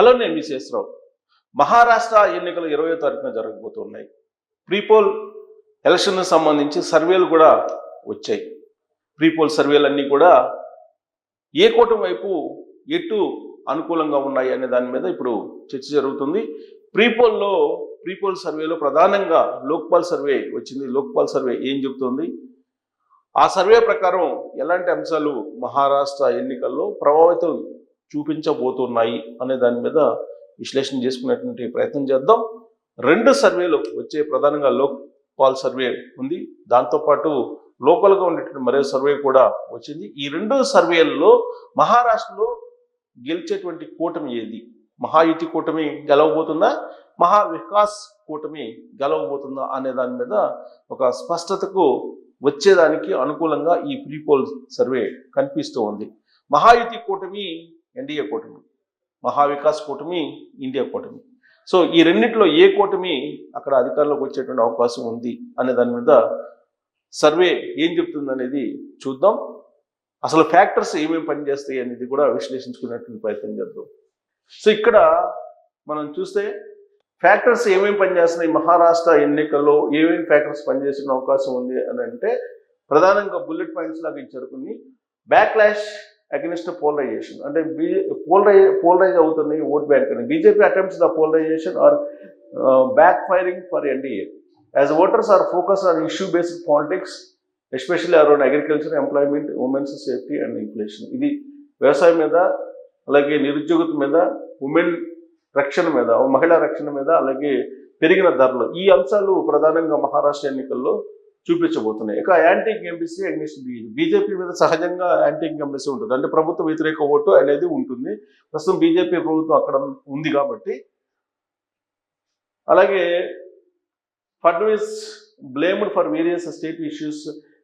Hello నేను విశేషరావు మహారాష్ట్ర ఎన్నికలు ఇరవై తారీఖున జరగబోతున్నాయి. ప్రీపోల్ ఎలక్షన్ సంబంధించి సర్వేలు కూడా వచ్చాయి. ప్రీపోల్ సర్వేలన్నీ కూడా ఏ కూటమి వైపు ఎటు అనుకూలంగా ఉన్నాయి అనే దాని మీద ఇప్పుడు చర్చ జరుగుతుంది. ప్రీపోల్లో ప్రీపోల్ సర్వేలో ప్రధానంగా లోక్పాల్ సర్వే వచ్చింది. లోక్పాల్ సర్వే ఏం చెబుతుంది? ఆ సర్వే ప్రకారం ఎలాంటి అంశాలు మహారాష్ట్ర ఎన్నికల్లో ప్రభావితం చూపించబోతున్నాయి అనే దాని మీద విశ్లేషణ చేసుకునేటువంటి ప్రయత్నం చేద్దాం. రెండు సర్వేలు వచ్చే ప్రధానంగా లోక్ పాల్ సర్వే ఉంది. దాంతోపాటు లోకల్గా ఉండేటువంటి మరో సర్వే కూడా వచ్చింది. ఈ రెండు సర్వేల్లో మహారాష్ట్రలో గెలిచేటువంటి కూటమి ఏది? మహాయుతి కూటమి గెలవబోతుందా? మహా వికాస్ కూటమి గెలవబోతుందా అనే దాని మీద ఒక స్పష్టతకు వచ్చేదానికి అనుకూలంగా ఈ ప్రీపోల్ సర్వే కనిపిస్తూ ఉంది. మహాయుతి కూటమి ఎన్డీఏ కూటమి మహావికాస్ కూటమి ఇండియా కూటమి. సో ఈ రెండింటిలో ఏ కూటమి అక్కడ అధికారంలోకి వచ్చేటువంటి అవకాశం ఉంది అనే దాని మీద సర్వే ఏం చెప్తుంది అనేది చూద్దాం. అసలు ఫ్యాక్టర్స్ ఏమేమి పనిచేస్తాయి అనేది కూడా విశ్లేషించుకునేటువంటి ప్రయత్నం చేద్దాం. సో ఇక్కడ మనం చూస్తే ఫ్యాక్టర్స్ ఏమేమి పనిచేస్తున్నాయి మహారాష్ట్ర ఎన్నికల్లో ఏమేమి ఫ్యాక్టర్స్ పనిచేసిన అవకాశం ఉంది అని అంటే ప్రధానంగా బుల్లెట్ పాయింట్స్ లాగా ఇచ్చారు కొన్ని. బ్యాక్లాష్ అగెనిస్ట్ పోలరైజేషన్ అంటే బీ పోలరై పోలరైజ్ అవుతుంది ఓట్ బ్యాంక్ అని. BJP attempts the polarization are backfiring for NDA as voters are focus on issue based politics especially around agriculture employment women's safety and inflation ఇది వ్యవసాయం మీద అలాగే నిరుద్యోగత మీద women రక్షణ మీద మహిళా రక్షణ మీద అలాగే పెరిగిన ధరలు. ఈ అంశాలు ప్రధానంగా మహారాష్ట్ర ఎన్నికల్లో చూపించబోతున్నాయి. ఇక యాంటీ ఎంబీసీ అగ్నిస్ట్ బీజేపీ మీద సహజంగా యాంటీ ఎంబీసీ ఉంటుంది. అంటే ప్రభుత్వ వ్యతిరేక ఓటు అనేది ఉంటుంది. ప్రస్తుతం బీజేపీ ప్రభుత్వం అక్కడ ఉంది కాబట్టి. అలాగే Fadnavis blamed for various state issues.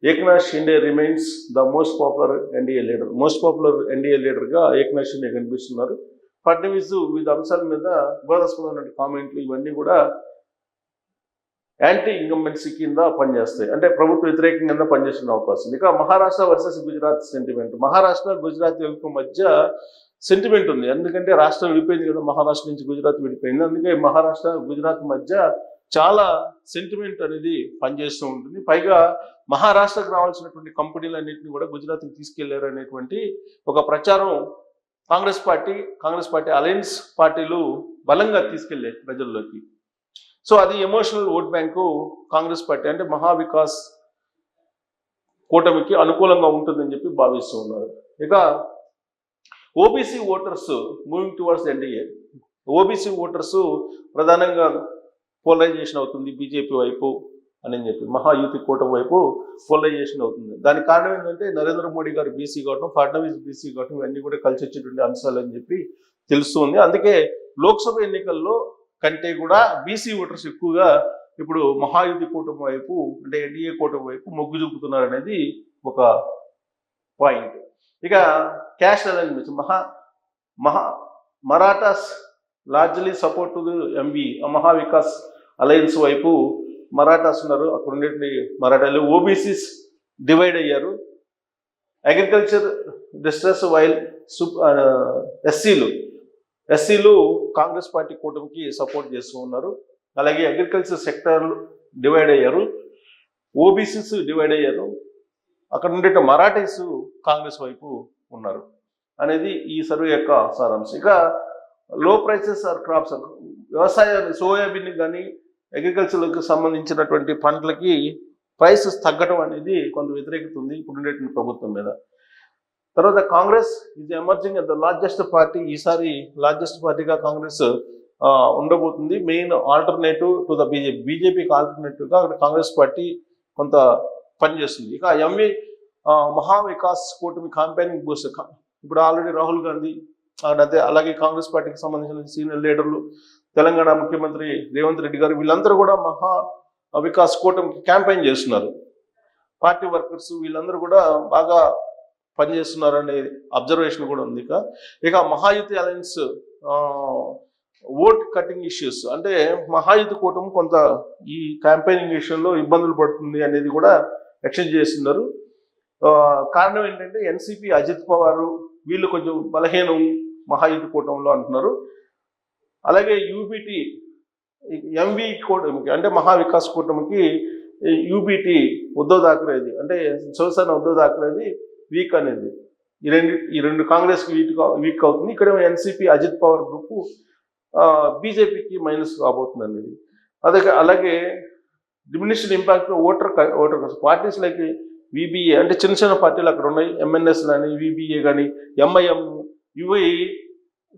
Eknath Shinde remains the most popular NDA leader. Most popular NDA లీడర్గా ఏక్నాథ్ షిండే కనిపిస్తున్నారు. ఫడ్నవీస్ వివిధ అంశాల మీద వివాదాస్పదమైన కామెంట్లు ఇవన్నీ కూడా యాంటీ ఇంకంబెన్సీ కింద పనిచేస్తాయి. అంటే ప్రభుత్వ వ్యతిరేకంగా కింద పనిచేసిన అవకాశం. ఇక మహారాష్ట్ర వర్సెస్ గుజరాత్ సెంటిమెంట్ మహారాష్ట్ర గుజరాత్ యొక్క మధ్య సెంటిమెంట్ ఉంది. ఎందుకంటే రాష్ట్రం విడిపోయింది కదా మహారాష్ట్ర నుంచి గుజరాత్ విడిపోయింది. అందుకే మహారాష్ట్ర గుజరాత్ మధ్య చాలా సెంటిమెంట్ అనేది పనిచేస్తూ ఉంటుంది. పైగా మహారాష్ట్రకు రావాల్సినటువంటి కంపెనీలన్నింటినీ కూడా గుజరాత్కి తీసుకెళ్ళారు అనేటువంటి ఒక ప్రచారం Congress party Congress party alliance పార్టీలు బలంగా తీసుకెళ్ళాయి ప్రజల్లోకి. సో అది emotional vote bank Congress party అంటే మహావికాస్ కూటమికి అనుకూలంగా ఉంటుందని చెప్పి భావిస్తూ ఉన్నారు. ఇక OBC voters moving towards NDA OBC voters ప్రధానంగా పోలరైజేషన్ అవుతుంది బీజేపీ వైపు అని చెప్పి మహాయూతి కూటమి వైపు పోలరైజేషన్ అవుతుంది. దానికి కారణం ఏంటంటే నరేంద్ర మోడీ గారు బీసీ కావటం ఫడ్నవీస్ బీసీ కావటం ఇవన్నీ కూడా కలిసి వచ్చేటువంటి అంశాలు అని చెప్పి తెలుస్తుంది అందుకే లోక్సభ ఎన్నికల్లో కంటే కూడా బీసీ ఓటర్స్ ఎక్కువగా ఇప్పుడు మహాయుద్ధి కూటమి వైపు అంటే ఎన్డీఏ కూటమి వైపు మొగ్గు చూపుతున్నారు అనేది ఒక పాయింట్ ఇక క్యాష్ అలైన్మెంట్స్ మహా మహా Marathas largely support to MB Maha Vikas alliance వైపు మరాఠాస్ ఉన్నారు. అక్కడ ఉండేటువంటి మరాఠాలు ఓబీసీస్ డివైడ్ అయ్యారు. అగ్రికల్చర్ డిస్ట్రెస్ వైల్ సూప్ ఎస్సీలు ఎస్సీలు కాంగ్రెస్ పార్టీ కూటమికి సపోర్ట్ చేస్తూ ఉన్నారు. అలాగే అగ్రికల్చర్ సెక్టర్ డివైడ్ అయ్యారు. ఓబీసీస్ డివైడ్ అయ్యారు. అక్కడ ఉండే మరాఠీస్ కాంగ్రెస్ వైపు ఉన్నారు అనేది ఈ సర్వే యొక్క సారాంశం. ఇక లో ప్రైసెస్ ఆర్ క్రాప్స్ వ్యవసాయ సోయాబీన్ కానీ అగ్రికల్చర్కి సంబంధించినటువంటి పంటలకి ప్రైసెస్ తగ్గడం అనేది కొంత వ్యతిరేకత ఉంది. ఇప్పుడు ఉండేటువంటి ప్రభుత్వం మీద. తర్వాత కాంగ్రెస్ ఇది ఎమర్జింగ్ ద లార్జెస్ట్ పార్టీ ఈసారి లార్జెస్ట్ పార్టీగా కాంగ్రెస్ ఉండబోతుంది. Main alternative to the BJP బీజేపీకి ఆల్టర్నేటివ్గా అక్కడ కాంగ్రెస్ పార్టీ కొంత పనిచేస్తుంది. ఇక ఎంఏ మహా వికాస్ కూటమి కాంపెయినింగ్ బూస్ట్ ఇప్పుడు ఆల్రెడీ రాహుల్ గాంధీ అక్కడ అదే అలాగే కాంగ్రెస్ పార్టీకి సంబంధించిన సీనియర్ లీడర్లు తెలంగాణ ముఖ్యమంత్రి రేవంత్ రెడ్డి గారు వీళ్ళందరూ కూడా మహా వికాస్ కూటమికి క్యాంపెయిన్ చేస్తున్నారు. పార్టీ వర్కర్స్ వీళ్ళందరూ కూడా బాగా పనిచేస్తున్నారనే అబ్జర్వేషన్ కూడా ఉంది ఇక. ఇక Mahayuti alliance vote cutting issues అంటే మహాయుతి కూటమి కొంత ఈ క్యాంపెయినింగ్ విషయంలో ఇబ్బందులు పడుతుంది అనేది కూడా ఎక్స్చేంజ్ చేస్తున్నారు. కారణం ఏంటంటే ఎన్సిపి అజిత్ పవార్ వీళ్ళు కొంచెం బలహీనం మహాయుతి కూటమిలో అంటున్నారు. అలాగే యూబిటి ఎంవి కూటమికి అంటే మహావికాస్ కూటమికి యూబిటి ఉద్ధవ్ థాకరేది అంటే శివసేన ఉద్ధవ్ థాకరేది వీక్ అనేది. ఈ రెండు ఈ రెండు కాంగ్రెస్కి వీక్ వీక్ అవుతుంది. ఇక్కడ ఎన్సీపీ అజిత్ పవర్ గ్రూప్ బీజేపీకి మైనస్ కాబోతుంది అనేది అదే అలాగే diminution impact voter voter parties like VBA అంటే చిన్న చిన్న పార్టీలు అక్కడ ఉన్నాయి. ఎంఎన్ఎస్ కానీ విబిఏ కానీ ఎంఐఎం ఇవి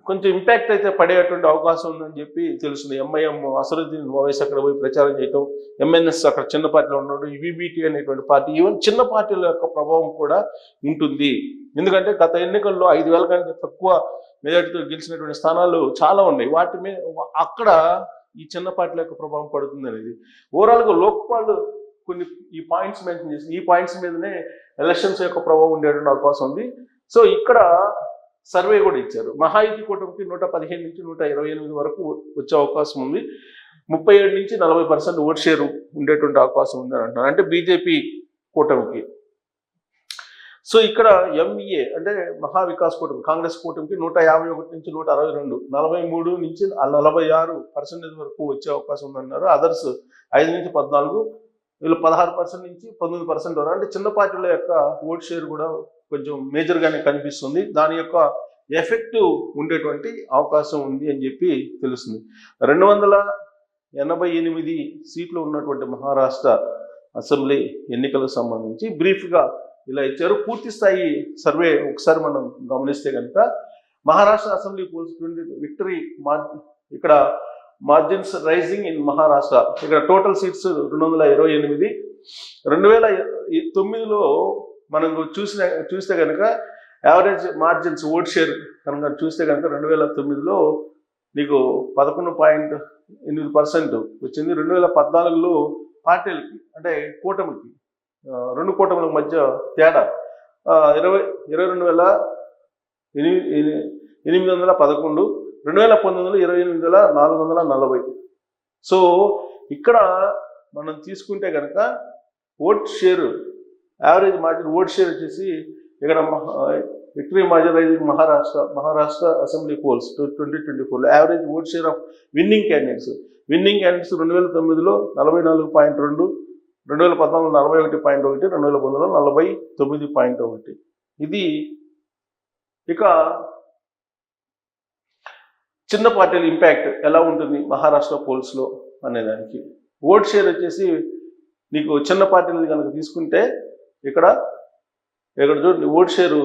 కొంచెం ఇంపాక్ట్ అయితే పడేటువంటి అవకాశం ఉందని చెప్పి తెలుస్తుంది. ఎంఐఎం అసరుద్దీన్ ఓవైస్ అక్కడ పోయి ప్రచారం చేయటం ఎంఎన్ఎస్ అక్కడ చిన్న పార్టీలో ఉండడం విబిటి అనేటువంటి పార్టీ ఈవెన్ చిన్న పార్టీల యొక్క ప్రభావం కూడా ఉంటుంది. ఎందుకంటే గత ఎన్నికల్లో ఐదు వేల కంటే తక్కువ మెజార్టీతో గెలిచినటువంటి స్థానాలు చాలా ఉన్నాయి. వాటి మీద అక్కడ ఈ చిన్న పార్టీల యొక్క ప్రభావం పడుతుంది అనేది. ఓవరాల్గా లోక్పాల్ కొన్ని ఈ పాయింట్స్ మెన్షన్ చేసి ఈ పాయింట్స్ మీదనే ఎలక్షన్స్ యొక్క ప్రభావం ఉండేటువంటి అవకాశం ఉంది. సో ఇక్కడ సర్వే కూడా ఇచ్చారు. మహాయుతి కూటమికి నూట పదిహేను నుంచి నూట ఇరవై ఎనిమిది వరకు వచ్చే అవకాశం ఉంది. ముప్పై ఏడు నుంచి నలభై పర్సెంట్ ఓట్ షేర్ ఉండేటువంటి అవకాశం ఉంది అని అంటున్నారు. అంటే బీజేపీ కూటమికి. సో ఇక్కడ ఎంఈఏ అంటే మహావికాస్ కూటమి కాంగ్రెస్ కూటమికి నూట యాభై ఒకటి నుంచి నూట అరవై రెండు నలభై మూడు నుంచి నలభై ఆరు పర్సెంటేజ్ వరకు వచ్చే అవకాశం ఉందన్నారు. అదర్స్ ఐదు నుంచి పద్నాలుగు వీళ్ళు పదహారు పర్సెంట్ నుంచి పంతొమ్మిది పర్సెంట్ వరకు. అంటే చిన్న పార్టీల యొక్క ఓట్ షేర్ కూడా కొంచెం మేజర్గానే కనిపిస్తుంది. దాని యొక్క ఎఫెక్ట్ ఉండేటువంటి అవకాశం ఉంది అని చెప్పి తెలుస్తుంది. రెండు వందల ఎనభై ఎనిమిది సీట్లు ఉన్నటువంటి మహారాష్ట్ర అసెంబ్లీ ఎన్నికలకు సంబంధించి బ్రీఫ్గా ఇలా ఇచ్చారు. పూర్తి స్థాయి సర్వే ఒకసారి మనం గమనిస్తే కనుక మహారాష్ట్ర అసెంబ్లీ పోల్స్ విక్టరీ మార్ ఇక్కడ మార్జిన్స్ రైజింగ్ ఇన్ మహారాష్ట్ర. ఇక్కడ టోటల్ సీట్స్ రెండు వందల ఇరవై ఎనిమిది. రెండు వేల తొమ్మిదిలో మనం చూసిన చూస్తే కనుక యావరేజ్ మార్జిన్స్ ఓట్ షేర్ కనుక చూస్తే కనుక రెండు వేల తొమ్మిదిలో నీకు పదకొండు పాయింట్ ఎనిమిది పర్సెంట్ వచ్చింది. రెండు వేల పద్నాలుగులో పార్టీలకి అంటే కూటమికి రెండు కూటముల మధ్య తేడా. ఇరవై ఇరవై రెండు వేల ఎనిమిది ఎనిమిది వందల పదకొండు రెండు వేల పంతొమ్మిదిలో ఇరవై ఎనిమిది వేల నాలుగు వందల నలభై. సో ఇక్కడ మనం తీసుకుంటే కనుక vote share average margin vote share వచ్చేసి ఇక్కడ victory marginalizing Maharashtra Maharashtra assembly polls twenty twenty ఫోర్లో average vote share of winning candidates winning candidates రెండు వేల తొమ్మిదిలో నలభై నాలుగు పాయింట్ రెండు రెండు వేల పద్నాలుగు నలభై ఒకటి పాయింట్ ఒకటి రెండు వేల పంతొమ్మిదిలో నలభై తొమ్మిది పాయింట్ ఒకటి. ఇది ఇక చిన్న పార్టీల ఇంపాక్ట్ ఎలా ఉంటుంది మహారాష్ట్ర పోల్స్లో అనేదానికి. ఓట్ షేర్ వచ్చేసి నీకు చిన్న పార్టీలు కనుక తీసుకుంటే ఇక్కడ ఇక్కడ చూడండి ఓట్ షేరు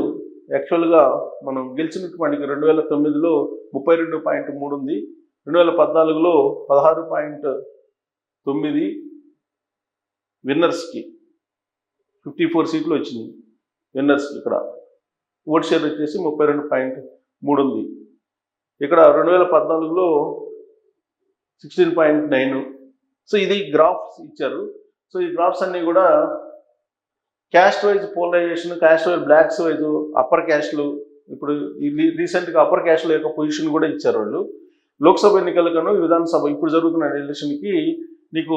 యాక్చువల్గా మనం గెలిచినటువంటి రెండు వేల తొమ్మిదిలో ముప్పై రెండు పాయింట్ మూడు ఉంది. రెండు వేల పద్నాలుగులో పదహారు పాయింట్ తొమ్మిది విన్నర్స్కి ఫిఫ్టీ ఫోర్ సీట్లు వచ్చినాయి విన్నర్స్కి ఇక్కడ. ఓట్ షేర్ వచ్చేసి ముప్పై రెండు పాయింట్ మూడు ఉంది. ఇక్కడ రెండు వేల పద్నాలుగులో సిక్స్టీన్ పాయింట్ నైన్. సో ఇది గ్రాఫ్స్ ఇచ్చారు. సో ఈ గ్రాఫ్స్ అన్నీ కూడా caste wise polarization caste wise blocks wise upper క్యాస్ట్లు ఇప్పుడు ఇది రీసెంట్గా అప్పర్ క్యాస్ట్ల యొక్క పొజిషన్ కూడా ఇచ్చారు వాళ్ళు. లోక్సభ ఎన్నికలకను విధానసభ ఇప్పుడు జరుగుతున్న ఎలక్షన్కి నీకు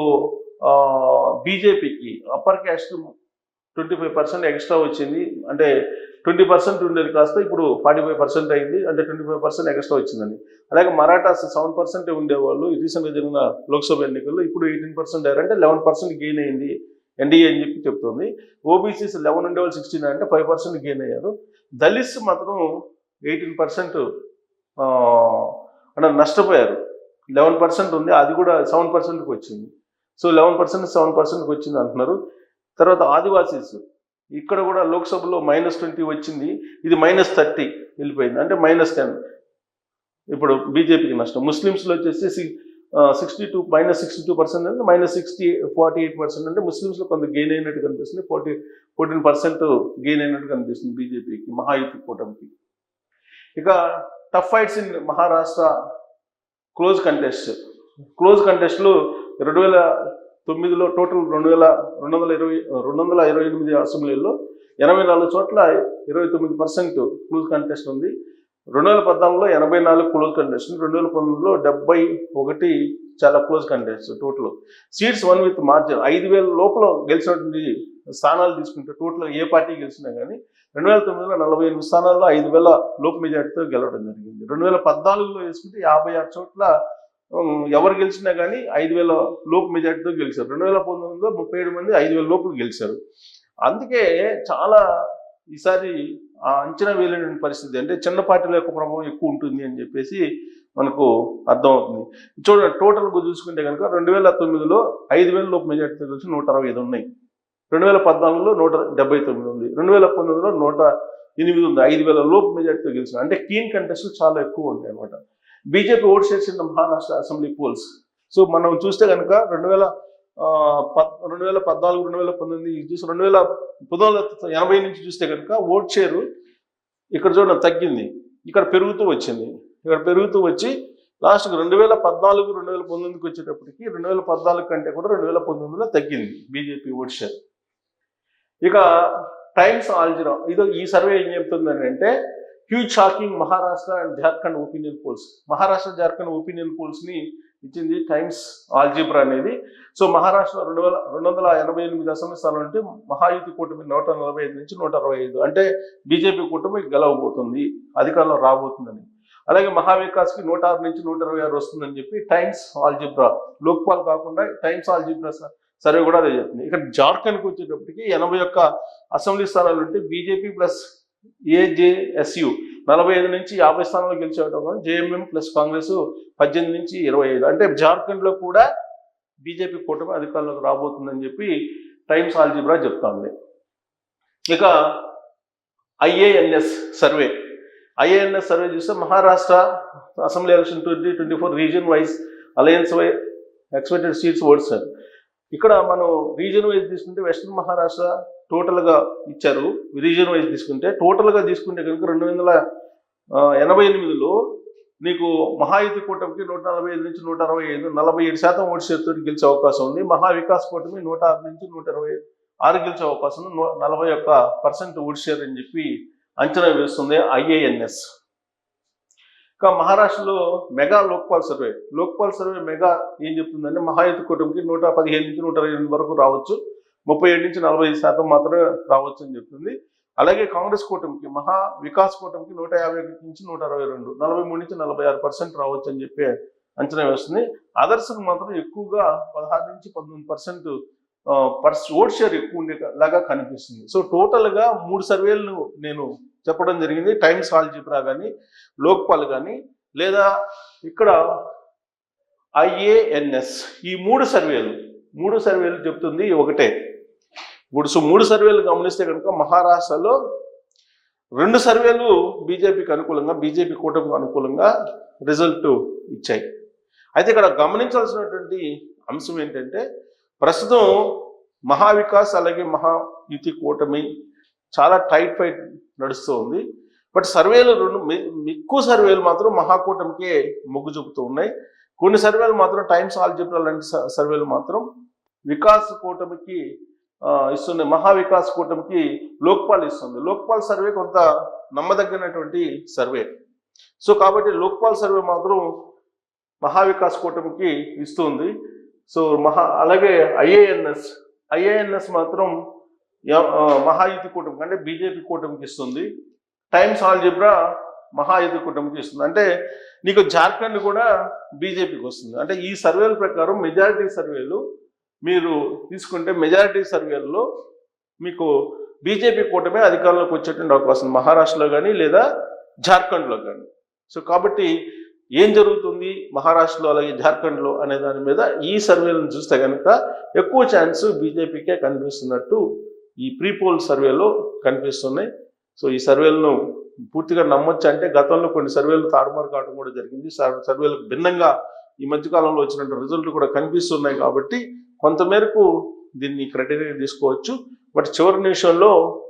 బీజేపీకి upper caste twenty five percent extra వచ్చింది. అంటే ట్వంటీ పర్సెంట్ ఉండేది కాస్త ఇప్పుడు ఫార్టీ ఫైవ్ పర్సెంట్ అయింది. అంటే ట్వంటీ ఫైవ్ పర్సెంట్ ఎక్స్ట్రా వచ్చిందండి అలాగే మరాఠాస్ సెవెన్ పర్సెంట్ ఉండేవాళ్ళు. రీసెంట్గా జరిగిన లోక్సభ ఎన్నికల్లో ఇప్పుడు ఎయిటీన్ పర్సెంట్ అయ్యారు. అంటే లెవెన్ పర్సెంట్ గెయిన్ అయింది. ఎన్డీఏ అని చెప్పి చెప్తుంది. ఓబీసీస్ లెవెన్ ఉండేవాళ్ళు సిక్స్టీన్ అంటే ఫైవ్ పర్సెంట్ గెయిన్ అయ్యారు. దళిత్స్ మాత్రం ఎయిటీన్ పర్సెంట్ అంటే నష్టపోయారు. లెవెన్ పర్సెంట్ ఉంది అది కూడా సెవెన్ పర్సెంట్కి వచ్చింది. సో లెవెన్ పర్సెంట్ సెవెన్ పర్సెంట్కి వచ్చింది అంటున్నారు. తర్వాత ఆదివాసీస్ ఇక్కడ కూడా లోక్సభలో మైనస్ ట్వంటీ వచ్చింది. ఇది మైనస్ థర్టీ వెళ్ళిపోయింది. అంటే మైనస్ టెన్ ఇప్పుడు బీజేపీకి నష్టం. ముస్లిమ్స్లో వచ్చేసి sixty two minus sixty two percent అంటే minus sixty forty eight percent అంటే ముస్లిమ్స్లో కొంత గెయిన్ అయినట్టు కనిపిస్తుంది. ఫార్టీ ఫోర్టీన్ పర్సెంట్ గెయిన్ అయినట్టు కనిపిస్తుంది బీజేపీకి మహాయుతి కూటమికి. ఇక tough fights in Maharashtra close contest close కంటెస్ట్లు రెండు వేల తొమ్మిదిలో టోటల్ రెండు వేల రెండు వందల ఇరవై రెండు వందల ఇరవై ఎనిమిది అసెంబ్లీలో ఎనభై నాలుగు చోట్ల ఇరవై తొమ్మిది పర్సెంట్ క్లోజ్ కంటెస్ట్ ఉంది. రెండు వేల పద్నాలుగులో ఎనభై నాలుగు క్లోజ్ కంటెస్ట్ రెండు వేల పంతొమ్మిదిలో డెబ్బై ఒకటి చాలా close contest total seats one with margin ఐదు వేల లోపల గెలిచినటువంటి స్థానాలు తీసుకుంటే టోటల్ ఏ పార్టీ గెలిచినా కానీ రెండు వేల తొమ్మిదిలో నలభై ఎనిమిది స్థానాల్లో ఐదు వేల లోక్ మెజార్టీతో గెలవడం జరిగింది. రెండు వేల పద్నాలుగులో వేసుకుంటే యాభై ఆరు చోట్ల ఎవరు గెలిచినా కానీ ఐదు వేల లోపు మెజార్టీతో గెలిచారు. రెండు వేల పంతొమ్మిదిలో ముప్పై ఏడు మంది ఐదు వేల లోపు గెలిచారు. అందుకే చాలా ఈసారి అంచనా వేయలేని పరిస్థితి అంటే చిన్న పార్టీల యొక్క ప్రభావం ఎక్కువ ఉంటుంది అని చెప్పేసి మనకు అర్థమవుతుంది. చూడండి టోటల్గా చూసుకుంటే కనుక రెండు వేల తొమ్మిదిలో ఐదు వేల లోపు మెజార్టీతో కలిసి నూట అరవై ఐదు ఉన్నాయి. రెండు వేల పద్నాలుగులో నూట డెబ్బై తొమ్మిది ఉంది. రెండు వేల పంతొమ్మిదిలో నూట ఎనిమిది ఉంది. ఐదు వేల లోపు మెజార్టీతో గెలిచిన అంటే కీన్ కంటెస్ట్లు చాలా ఎక్కువ ఉంటాయి అనమాట బీజేపీ ఓట్ చేసిన మహారాష్ట్ర అసెంబ్లీ పోల్స్ సో మనం చూస్తే కనుక రెండు వేల రెండు వేల పద్నాలుగు రెండు వేల పంతొమ్మిది చూసి రెండు వేల పంతొమ్మిది ఎనభై నుంచి చూస్తే కనుక ఓట్ షేరు ఇక్కడ చూడండి తగ్గింది. ఇక్కడ పెరుగుతూ వచ్చింది. ఇక్కడ పెరుగుతూ వచ్చి లాస్ట్కి రెండు వేల పద్నాలుగు రెండు వేల పంతొమ్మిదికి వచ్చేటప్పటికి రెండు వేల పద్నాలుగు కంటే కూడా రెండు వేల పంతొమ్మిదిలో తగ్గింది బీజేపీ ఓట్ షేర్. ఇక టైమ్స్ ఆల్జిరా ఇదో ఈ సర్వే ఏం చెప్తుందని అంటే huge shocking Maharashtra and Jharkhand opinion polls. Maharashtra Jharkhand opinion పోల్స్ని ఇచ్చింది టైమ్స్ ఆల్జీబ్రా అనేది. సో మహారాష్ట్ర రెండు వేల రెండు వందల ఎనభై ఎనిమిది అసెంబ్లీ స్థానాలు అంటే మహాయుతి కూటమి నూట నలభై ఐదు నుంచి నూట అరవై ఐదు. అంటే బీజేపీ కూటమి గెలవబోతుంది అధికారంలో రాబోతుందని. అలాగే మహావికాస్కి నూట ఆరు నుంచి నూట ఇరవై ఆరు వస్తుందని చెప్పి టైమ్స్ ఆల్జిబ్రా లోక్పాల్ కాకుండా టైమ్స్ ఆల్జిబ్రా సర్వే కూడా అదే చెప్తుంది. ఇక్కడ జార్ఖండ్కి వచ్చేటప్పటికి ఎనభై ఒక్క అసెంబ్లీ స్థానాలు ఉంటే బీజేపీ ప్లస్ ఏజేఎస్యు నలభై ఐదు నుంచి యాభై స్థానాలు గెలిచేటప్పుడు జేఎంఎం ప్లస్ కాంగ్రెస్ పద్దెనిమిది నుంచి ఇరవై ఐదు. అంటే జార్ఖండ్లో కూడా బీజేపీ కూటమి అధికారంలోకి రాబోతుందని చెప్పి టైమ్స్ ఆల్జిబ్రా చెప్తుంది. ఇక ఐఏఎన్ఎస్ సర్వే. ఐఏఎన్ఎస్ సర్వే చూస్తే Maharashtra assembly election twenty twenty four region wise alliance wise expected seats votes ఇక్కడ మనం రీజన్ వైజ్ తీసుకుంటే వెస్ట్రన్ మహారాష్ట్ర టోటల్గా ఇచ్చారు. రీజియన్ వైజ్ తీసుకుంటే టోటల్గా తీసుకుంటే కనుక రెండు వందల ఎనభై ఎనిమిదిలో నీకు మహాయుతి కూటమికి నూట నలభై ఐదు నుంచి నూట అరవై ఐదు నలభై ఏడు శాతం ఓటు చేతితో గెలిచే అవకాశం ఉంది. మహావికాస్ కూటమి నూట ఆరు నుంచి నూట ఇరవై ఆరు గెలిచే అవకాశం ఉంది. నూ- నలభై ఒక్క పర్సెంట్ ఓటు షేర్ అని చెప్పి అంచనా వేస్తుంది ఐఏఎన్ఎస్. ఇంకా మహారాష్ట్రలో mega Lokpal survey. Lokpal survey mega ఏం చెప్తుందంటే మహాయుతి కూటమికి నూట పదిహేను నుంచి నూట ఇరవై ఎనిమిది వరకు రావచ్చు. ముప్పై ఏడు నుంచి నలభై ఐదు శాతం మాత్రమే రావచ్చు అని చెప్తుంది. అలాగే కాంగ్రెస్ కూటమికి మహా వికాస్ కూటమికి నూట యాభై ఒకటి నుంచి నూట అరవై రెండు నలభై మూడు నుంచి నలభై ఆరు పర్సెంట్ రావచ్చు అని చెప్పి అంచనా వేస్తుంది. అదర్స్కి మాత్రం ఎక్కువగా పదహారు నుంచి పంతొమ్మిది పర్సెంట్ పర్స్ ఓట్ షేర్ ఎక్కువ ఉండేలాగా కనిపిస్తుంది. సో టోటల్గా మూడు సర్వేలు నేను చెప్పడం జరిగింది. టైమ్స్ ఆల్జిబ్రా కానీ లోక్పాల్ కానీ లేదా ఇక్కడ ఐఏఎన్ఎస్ ఈ మూడు సర్వేలు మూడు సర్వేలు చెప్తుంది ఒకటే. ఇప్పుడు సో మూడు సర్వేలు గమనిస్తే కనుక మహారాష్ట్రలో రెండు సర్వేలు బీజేపీకి అనుకూలంగా బీజేపీ కూటమికి అనుకూలంగా రిజల్ట్ ఇచ్చాయి. అయితే ఇక్కడ గమనించాల్సినటువంటి అంశం ఏంటంటే ప్రస్తుతం మహావికాస్ అలాగే మహాయుతి కూటమి చాలా టైట్ ఫైట్ నడుస్తూ ఉంది. బట్ సర్వేలు రెండు ఎక్కువ సర్వేలు మాత్రం మహాకూటమికే మొగ్గు చూపుతూ ఉన్నాయి. కొన్ని సర్వేలు మాత్రం టైమ్స్ ఆల్జిబ్రా లాంటి సర్వేలు మాత్రం వికాస్ కూటమికి ఇస్తుంది. మహావికాస్ కూటమికి లోక్పాల్ ఇస్తుంది. లోక్పాల్ సర్వే కొంత నమ్మదగినటువంటి సర్వే. సో కాబట్టి లోక్పాల్ సర్వే మాత్రం మహావికాస్ కూటమికి ఇస్తుంది. సో మహా అలాగే ఐఏఎన్ఎస్ ఐఏఎన్ఎస్ మాత్రం మహాయుతి కూటమికి అంటే బీజేపీ కూటమికి ఇస్తుంది. టైమ్స్ ఆల్జిబ్రా మహాయుతి కూటమికి ఇస్తుంది. అంటే నీకు జార్ఖండ్ కూడా బీజేపీకి వస్తుంది. అంటే ఈ సర్వేల ప్రకారం మెజారిటీ సర్వేలు మీరు తీసుకుంటే మెజారిటీ సర్వేల్లో మీకు బీజేపీ కూటమి అధికారంలోకి వచ్చేటువంటి అవకాశం మహారాష్ట్రలో కానీ లేదా జార్ఖండ్లో కానీ సో కాబట్టి ఏం జరుగుతుంది మహారాష్ట్రలో అలాగే జార్ఖండ్లో అనే దాని మీద ఈ సర్వేలను చూస్తే కనుక ఎక్కువ ఛాన్స్ బీజేపీకే కనిపిస్తున్నట్టు ఈ ప్రీపోల్ సర్వేలో కనిపిస్తున్నాయి. సో ఈ సర్వేలను పూర్తిగా నమ్మొచ్చు అంటే గతంలో కొన్ని సర్వేలు తారుమారు కావడం కూడా జరిగింది. సర్వేలకు భిన్నంగా ఈ మధ్యకాలంలో వచ్చినటువంటి రిజల్ట్ కూడా కనిపిస్తున్నాయి కాబట్టి కొంతమేరకు దీన్ని క్రైటీరియా తీసుకోవచ్చు. బట్ చివరి నిమిషంలో